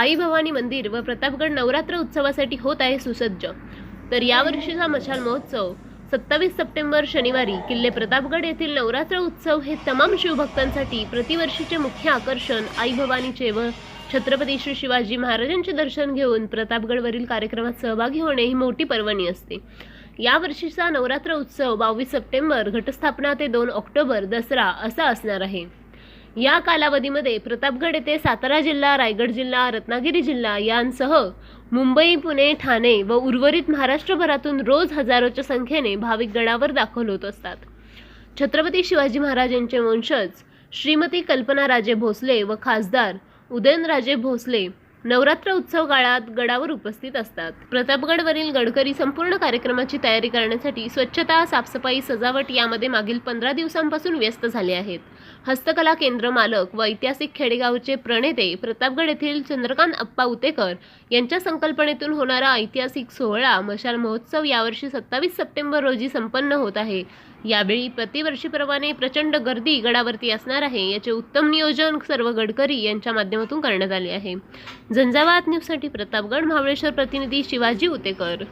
आई भवानी मंदिर व प्रतापगड नवरात्र उत्सवासाठी होत आहे सुसज्ज. तर यावर्षीचा मशाल महोत्सव सत्तावीस सप्टेंबर शनिवारी किल्ले प्रतापगड येथील नवरात्र उत्सव हे तमाम शिवभक्तांसाठी प्रतिवर्षीचे मुख्य आकर्षण आई भवानीचे व छत्रपती श्री शिवाजी महाराजांचे दर्शन घेऊन प्रतापगडवरील कार्यक्रमात सहभागी होणे ही मोठी पर्वणी असते. यावर्षीचा नवरात्र उत्सव बावीस सप्टेंबर घटस्थापना ते दोन ऑक्टोबर दसरा असा असणार आहे. या कालावधीमध्ये प्रतापगड येथे सातारा जिल्हा रायगड जिल्हा रत्नागिरी जिल्हा यांसह मुंबई पुणे ठाणे व उर्वरित महाराष्ट्रभरातून रोज हजारोच्या संख्येने भाविक गडावर दाखल होत असतात. छत्रपती शिवाजी महाराज यांचे वंशज श्रीमती कल्पना राजे भोसले व खासदार उदयनराजे भोसले नवरात्र उत्सव काळात गडावर उपस्थित असतात. प्रतापगडवरील गडकरी संपूर्ण कार्यक्रमाची तयारी करण्यासाठी स्वच्छता साफसफाई सजावट यामध्ये मागील पंधरा दिवसांपासून व्यस्त झाले आहेत. हस्तकला केंद्र मालक व ऐतिहासिक खेडेगावचे प्रणेते प्रतापगड येथील चंद्रकांत अप्पा उतेकर यांच्या संकल्पनेतून होणारा ऐतिहासिक सोहळा मशाल महोत्सव यावर्षी सत्तावीस सप्टेंबर रोजी संपन्न होत आहे. यावेळी प्रतिवर्षीप्रमाणे प्रचंड गर्दी गडावरती असणार आहे याचे उत्तम नियोजन सर्व गडकरी यांच्या माध्यमातून करण्यात आले आहे. झंझावात न्यूजसाठी प्रतापगड महाबळेश्वर प्रतिनिधी शिवाजी उतेकर.